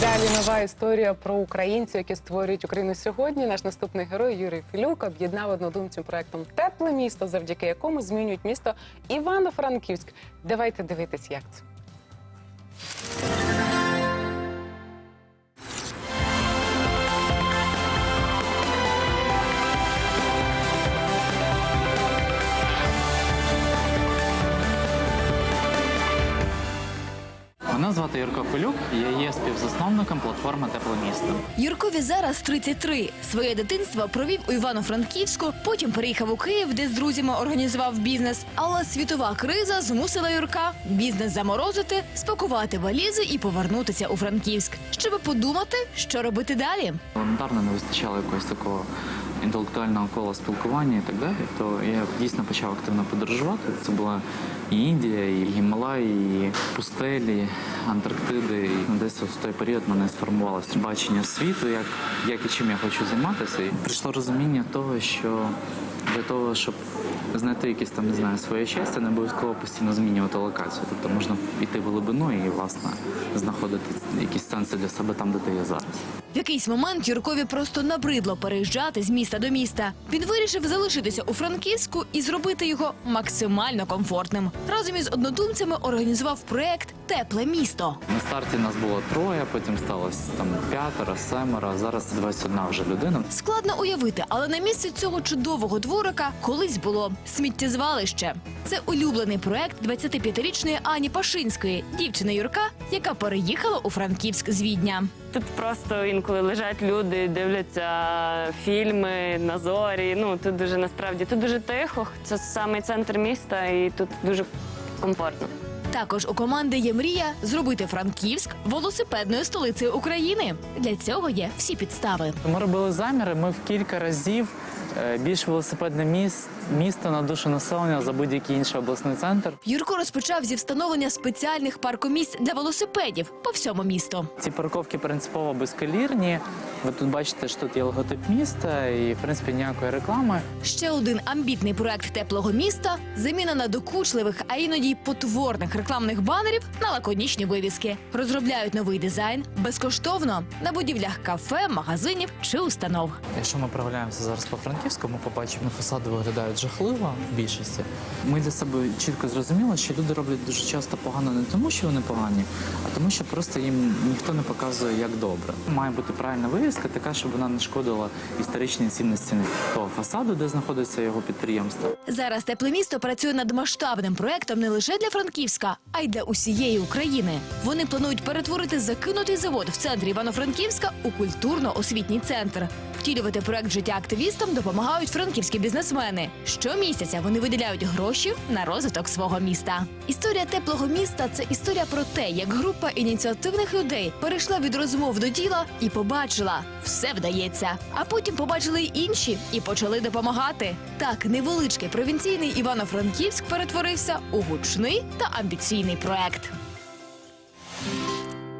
Далі нова історія про українців, які створюють Україну сьогодні. Наш наступний герой Юрій Філюк об'єднав однодумців проектом Тепле місто, завдяки якому змінюють місто Івано-Франківськ. Давайте дивитись, як це. Мене звати Юрко Филюк, я є співзасновником платформи Тепле місто. Юркові зараз 33. Своє дитинство провів у Івано-Франківську, потім переїхав у Київ, де з друзями організував бізнес. Але світова криза змусила Юрка бізнес заморозити, спакувати валізи і повернутися у Франківськ, щоб подумати, що робити далі. Елементарно не вистачало якогось такого інтелектуального кола спілкування і так далі. То я дійсно почав активно подорожувати. Це була і Індія, і Гімалаї, і пустелі, Антарктиди. І десь в той період мене сформувалося бачення світу, як, як і чим я хочу займатися. І прийшло розуміння того, що для того, щоб знайти якесь там, не знаю, своє щастя, не обов'язково постійно змінювати локацію. Тобто можна йти в глибину і, власне, знаходити якісь сенси для себе там, де ти є зараз. В якийсь момент Юркові просто набридло переїжджати з міста до міста. Він вирішив залишитися у Франківську і зробити його максимально комфортним. Разом із однодумцями організував проект Тепле місто. На старті нас було троє, потім сталося там п'ятеро, семеро. Зараз 21 вже людина. Складно уявити, але на місці цього чудового дворика колись було сміттєзвалище. Це улюблений проект 25-річної Ані Пашинської, дівчини Юрка, яка переїхала у Франківськ з Відня. Тут просто інколи лежать люди, дивляться фільми на зорі. Ну тут дуже насправді тут дуже тихо. Це самий центр міста, і тут дуже комфортно. Також у команди є мрія зробити Франківськ велосипедною столицею України. Для цього є всі підстави. Ми робили заміри. Ми в кілька разів більш велосипедне міс- місто на душу населення за будь-який інший обласний центр. Юрко розпочав зі встановлення спеціальних паркомісць для велосипедів по всьому місту. Ці парковки принципово безколірні. Ви тут бачите, що тут є логотип міста і в принципі ніякої реклами. Ще один амбітний проект теплого міста заміна надокучливих, а іноді й потворних рекламних банерів на лаконічні вивіски. Розробляють новий дизайн безкоштовно на будівлях кафе, магазинів чи установ. Якщо ми прогуляємося зараз по Франківську, ми побачимо, фасади виглядають жахливо в більшості. Ми для себе чітко зрозуміли, що люди роблять дуже часто погано не тому, що вони погані, а тому, що просто їм ніхто не показує, як добре. Має бути правильна вивіска, така, щоб вона не шкодила історичній цінності того фасаду, де знаходиться його підприємство. Зараз тепле місто працює над масштабним проектом не лише для Франківська, а й для усієї України. Вони планують перетворити закинутий завод в центрі Івано-Франківська у культурно-освітній центр. Втілювати проект життя активістам допомагають франківські бізнесмени. Щомісяця вони виділяють гроші на розвиток свого міста. Історія теплого міста це історія про те, як група ініціативних людей перейшла від розмов до діла і побачила, все вдається. А потім побачили й інші і почали допомагати. Так, невеличкий провінційний Івано-Франківськ перетворився у гучний та амбіційний проект.